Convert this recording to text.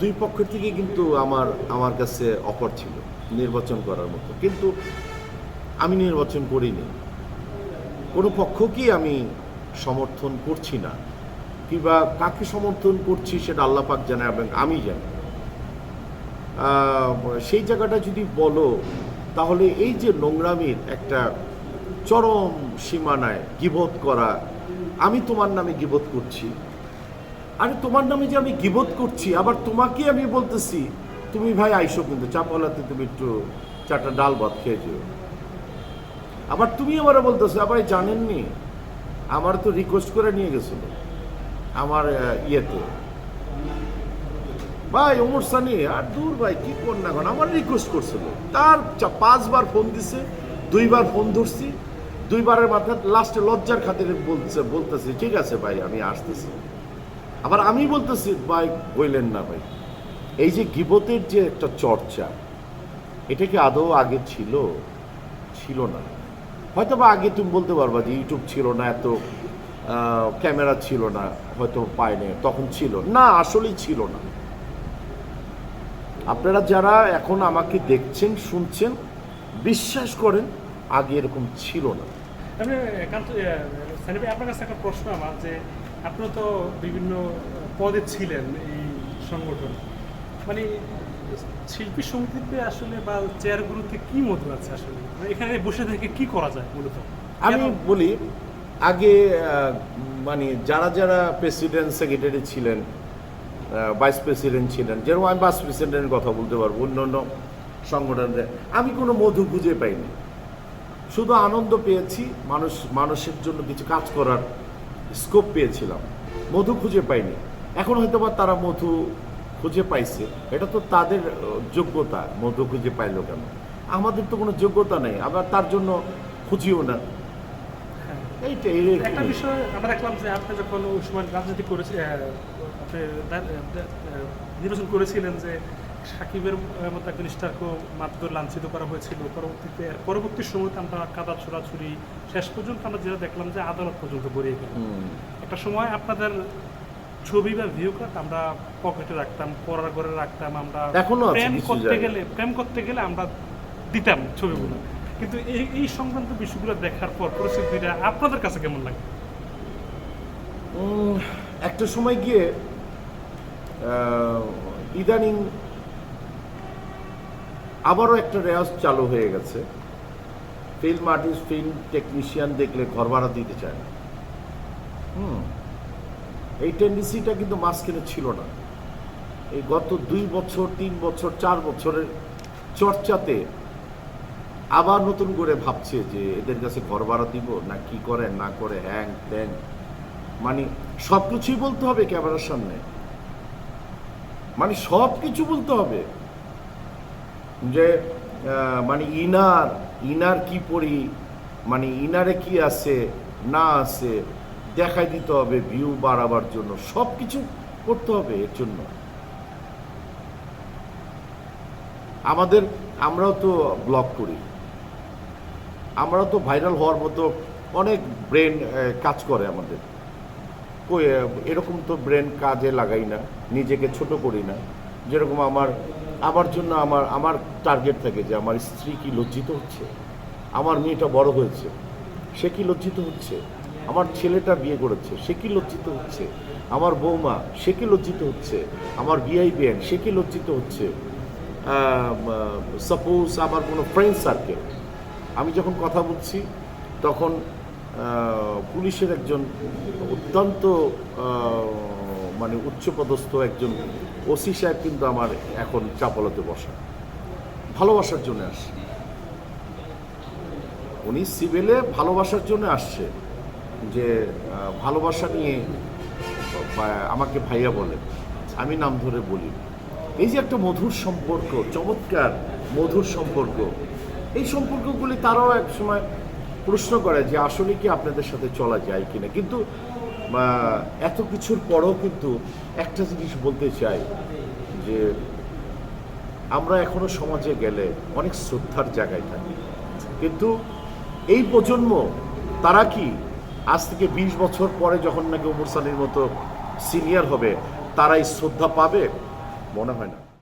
দুই পক্ষের থেকে কিন্তু আমার আমার কাছে অফার ছিল নির্বাচন করার মতো। কিন্তু আমি নির্বাচন করিনি। কোনো পক্ষকেই আমি সমর্থন করছি না। কিংবা কাকে সমর্থন করছি সেটা আল্লাহ পাক জানে এবং আমি জানি। সেই জায়গাটা যদি বলো, তাহলে এই যে নোংরামির একটা চরম সীমানায় গিবোধ করা, আমি তোমার নামে গিবোধ করছি। আরে তোমার নামে যে আমি গিবোধ করছি, আবার তোমাকে আমি বলতেছি, তুমি ভাই আইসো কিন্তু চাপালাতে তুমি একটু চারটা ডাল ভাত খেয়ে যেও। আবার তুমি আমার বলতেছো, আবার জানেননি, আমার তো রিকোয়েস্ট করে নিয়ে গেছিল, আমার ইয়েতে। ভাই, ওমর সানি, আর দূর ভাই, কি কর না এখন আমার রিকোয়েস্ট করছিল। তার পাঁচবার ফোন দিছে, দুইবার ফোন ধরছি, দুইবারের মাথায় লাস্টে লজ্জার খাতিরে বলছে, বলতেছে, ঠিক আছে ভাই, আমি আসতেছি। আবার আমি বলতেছি, ভাই বললেন না ভাই। এই যে গিবতের যে একটা চর্চা, এটা কি আদৌ আগে ছিল? ছিল না। হয়তো বা আগে তুমি বলতে পারবা যে ইউটিউব ছিল না, এত ক্যামেরা ছিল না, হয়তো পায়নি তখন ছিল। না, আসলেই ছিল না। আপনারা যারা এখন আমাকে দেখছেন, শুনছেন, বিশ্বাস করেন, আগে এরকম ছিল না। আপনার কাছে একটা প্রশ্ন আমার যে আপনি তো বিভিন্ন পদে ছিলেন এই সংগঠন। মানে শিল্পী সমিতিতে আসলে বা চেয়ারগুলোতে কি মধু আছে আসলে? মানে এখানে বসে থেকে কি করা যায় মূলত? আমি বলি আগে মানে যারা যারা প্রেসিডেন্ট সেক্রেটারি ছিলেন ভাইস প্রেসিডেন্ট ছিলেন যেরকম আমি ভাইস প্রেসিডেন্টের কথা বলতে পারব অন্য অন্য সংগঠনের আমি কোনো মধু খুঁজে পাইনি। শুধু আনন্দ পেয়েছি মানুষ মানুষের জন্য কিছু কাজ করার স্কোপ পেয়েছিলাম। মধু খুঁজে পাইনি। এখন হয়তো বা তারা মধু খুঁজে পাইছে। এটা তো তাদের যোগ্যতা মধু খুঁজে পাইলো কেন? আমাদের তো কোনো যোগ্যতা নেই আমরা তার জন্য খুঁজিও না। হ্যাঁ। একটা বিষয় আমরা দেখলাম যে আপনি যখন ওই সময় রাজনীতি আপনি নির্বাচন করেছিলেন যে সাকিবের মতো একজন স্টারকে মারধর লাঞ্ছিত করা হয়েছিল। পরবর্তীতে পরবর্তী সময়তে আমরা কাদা ছোড়াছুরি শেষ পর্যন্ত আমরা যেটা দেখলাম যে আদালত পর্যন্ত গড়িয়ে গেল। একটা সময় আপনাদের ছবি বা ভিউ কার্ড আমরা পকেটে রাখতাম পড়ার ঘরে রাখতাম আমরা প্রেম করতে গেলে প্রেম করতে গেলে আমরা দিতাম ছবিগুলো। কিন্তু এই এই সংক্রান্ত বিষয়গুলো দেখার পর পরিস্থিতিটা আপনাদের কাছে কেমন লাগে? একটা সময় গিয়ে ইদানিং আবারও একটা রেওয়াজ চালু হয়ে গেছে। ফিল্ম আর্টিস্ট ফিল্ম টেকনিশিয়ান দেখলে ঘর ভাড়া দিতে চায় না। হুম, এই টেন্ডেন্সিটা কিন্তু মাঝখানে ছিল না। এই গত দুই বছর, তিন বছর, চার বছরের চর্চাতে আবার নতুন করে ভাবছে যে এদের কাছে ঘর ভাড়া দিব না কি করে, না করে, হ্যাং ত্যাং। মানে সব কিছুই বলতে হবে ক্যামেরার সামনে। মানে সব কিছু বলতে হবে। যে মানে ইনার ইনার কি পড়ি মানে ইনারে কি আছে, না আছে, দেখাই দিতে হবে ভিউ বাড়াবার জন্য সব কিছু করতে হবে এর জন্য। আমাদের, আমরাও তো ব্লগ করি। আমরাও তো ভাইরাল হওয়ার মতো অনেক ব্রেন কাজ করে আমাদের। এরকম তো ব্রেন কাজে লাগাই না, নিজেকে ছোট করি না। যেরকম আমার আমার জন্য আমার আমার টার্গেট থাকে যে আমার স্ত্রী কি লজ্জিত হচ্ছে? আমার মেয়েটা বড় হয়েছে, সে কি লজ্জিত হচ্ছে? আমার ছেলেটা বিয়ে করেছে, সে কি লজ্জিত হচ্ছে? আমার বৌমা, সে কি লজ্জিত হচ্ছে? আমার বিআই বিএন সে কি লজ্জিত হচ্ছে? সাপোজ আমার কোনো ফ্রেন্ড সার্কেল আমি যখন কথা বলছি, তখন পুলিশের একজন অত্যন্ত মানে উচ্চপদস্থ একজন ওসি সাহেব কিন্তু আমার এখন চাপলতে বসা। ভালোবাসার জন্য আসছে। উনি সিভিলে ভালোবাসার জন্য আসছে যে ভালোবাসা নিয়ে আমাকে ভাইয়া বলে। আমি নাম ধরে বলি। এই যে একটা মধুর সম্পর্ক, চমৎকার মধুর সম্পর্ক, এই সম্পর্কগুলি তারাও এক সময় প্রশ্ন করে যে, আসলে কি আপনাদের সাথে চলা যায় কিনা? কিন্তু এত কিছুর পরেও কিন্তু একটা জিনিস বলতে চাই যে আমরা এখনও সমাজে গেলে অনেক শ্রদ্ধার জায়গায় থাকি। কিন্তু এই প্রজন্ম, তারা কি আজ থেকে বিশ বছর পরে যখন নাকি উমর সানির মতো সিনিয়র হবে, তারাই শ্রদ্ধা পাবে? মনে হয় না।